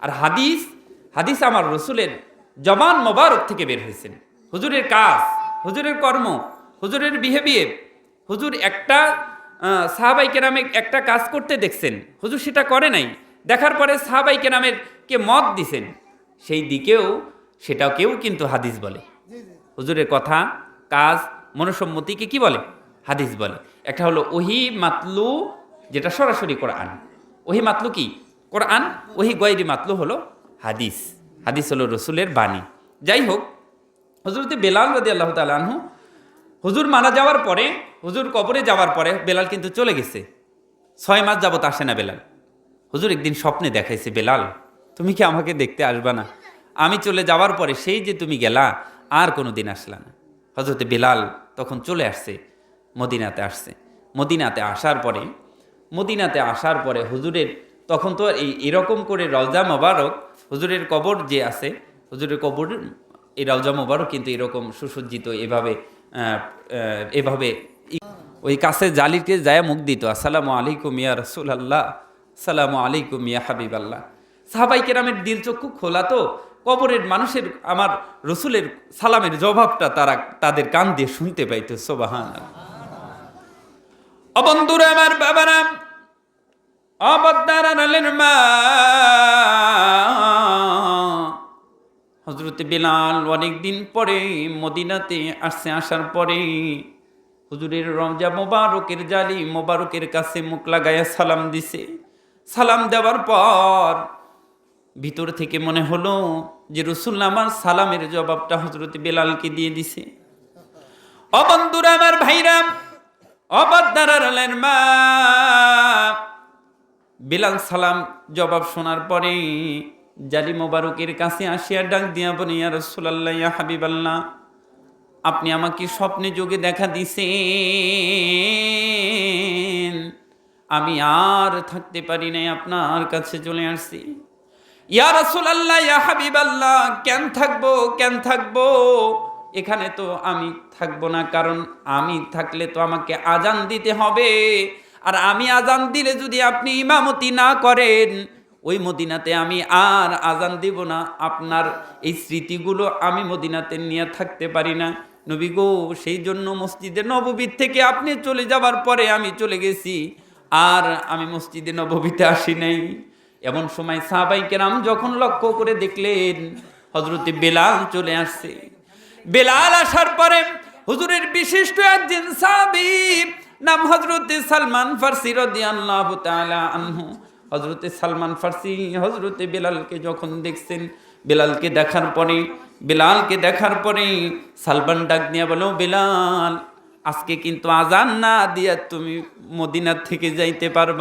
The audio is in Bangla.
আর হাদিস হাদিস আমার রসুলের জবান মোবারক থেকে বের হয়েছেন। হুজুরের কাজ হুজুরের কর্ম হুজুরের বিহেভিয়ার হুজুর একটা আহ, সাহাবাই কেরামে একটা কাজ করতে দেখছেন হুজুর সেটা করে নাই। দেখার পরে সাহাবাই কেরামের কে মত দিছেন সেই দিকেও সেটাকেও কিন্তু হাদিস বলে। হুজুরের কথা কাজ মনসম্মতিকে কি বলে? হাদিস বলে। একটা হলো ওহি মাতলু যেটা সরাসরি করে কোরআন। ওহি মাতলু কি? কোরআন ওহি গয়রি মাতলু হলো হাদিস। হাদিস হলো রসুলের বাণী। যাই হোক হজরতে বেলাল রদি আল্লাহ তালু হুজুর মারা যাওয়ার পরে, হুজুর কবরে যাওয়ার পরে বেলাল কিন্তু চলে গেছে। ছয় মাস যাবত আসে না বেলাল। হুজুর একদিন স্বপ্নে দেখাইছে, বেলাল, তুমি কি আমাকে দেখতে আসবা না? আমি চলে যাওয়ার পরে সেই যে তুমি গেলা, আর কোনো দিন আসলা না। হজরতে বেলাল তখন চলে আসছে, মদিনাতে আসছে। মদিনাতে আসার পরে, মদিনাতে আসার পরে হুজুরের তখন তো এই এরকম করে রওজা মোবারক হুজুরের কবর যে আছে, হুজুরের কবর, এই রওজা মোবারক কিন্তু এরকম সুসজ্জিত, এভাবে এভাবে ওই কাছে জালিকে যায় মুখ দিত। আসসালামু আলাইকুম ইয়া রসুল আল্লাহ সালামু আলাইকুম ইয়া হাবিব আল্লাহ সাহাবাই কেরামের দিল চক্ষু খোলা তো, কবরের মানুষের, আমার রসুলের সালামের জবাবটা তারা তাদের কান দিয়ে শুনতে পাইতো সোবাহান অবন্ধুরা, আমার বাবারা অবদার আলের মা হজরতে বেলাল অনেকদিন পরে মদিনাতে আসছে, আসার পরে হুজুরের রমজা মোবারকের জালি মোবারকের কাছে মুখ লাগাইয়া সালাম দিছে। সালাম দেওয়ার পর ভিতর থেকে মনে হলো যে রসুল্লা আমার সালামের জবাবটা হজরত বেলালকে দিয়ে দিছে। অবন্ধুরা আমার ভাইরা অবদারালের মা বিলাল সালাম জবাব শোনার পরে জালি মোবারকের কাছে আসিয়া ডাক দিয়া বলে, ইয়া রসুলাল্লাহ, ইয়া হাবিবাল্লাহ, আপনি আমাকে স্বপ্নে যোগে দেখা দিছেন। আমি আর থাকতে পারি নাই, আপনার কাছে চলে আসছি। ইয়া রসুলাল্লাহ, ইয়া হাবিবাল্লাহ, কেন থাকব কেন থাকব? এখানে তো আমি থাকব না, কারণ আমি থাকলে তো আমাকে আজান দিতে হবে। আর আমি আজান দিলে যদি আপনি ইমামতি না করেন, ওই মদিনাতে আমি আর আজান দিব না। আপনার এই স্মৃতিগুলো আমি মদিনাতে নিয়ে থাকতে পারি না। নবী গো, সেই জন্য মসজিদে নববীর থেকে আপনি চলে যাবার পরে আমি চলে গেছি। আর আমি মসজিদে নববীতে আসি নাই। এমন সময় সাহাবাই কেরাম যখন লক্ষ্য করে দেখলেন হজরতে বেলাল চলে আসছে। বেলাল আসার পরে হুজুরের বিশিষ্ট একজন সাহাবী নাম হজরতে সালমান ফার্সি রাদিয়াল্লাহু তাআলা আনহু। হজরতে সালমান ফার্সি হজরতে বেলালকে যখন দেখছেন, বেলালকে দেখার পরে, বেলালকে দেখার পরে সালমান ডাক দিয়া বলো বেলাল, আজকে কিন্তু আজান না দিয়া তুমি মদিনার থেকে যাইতে পারবা।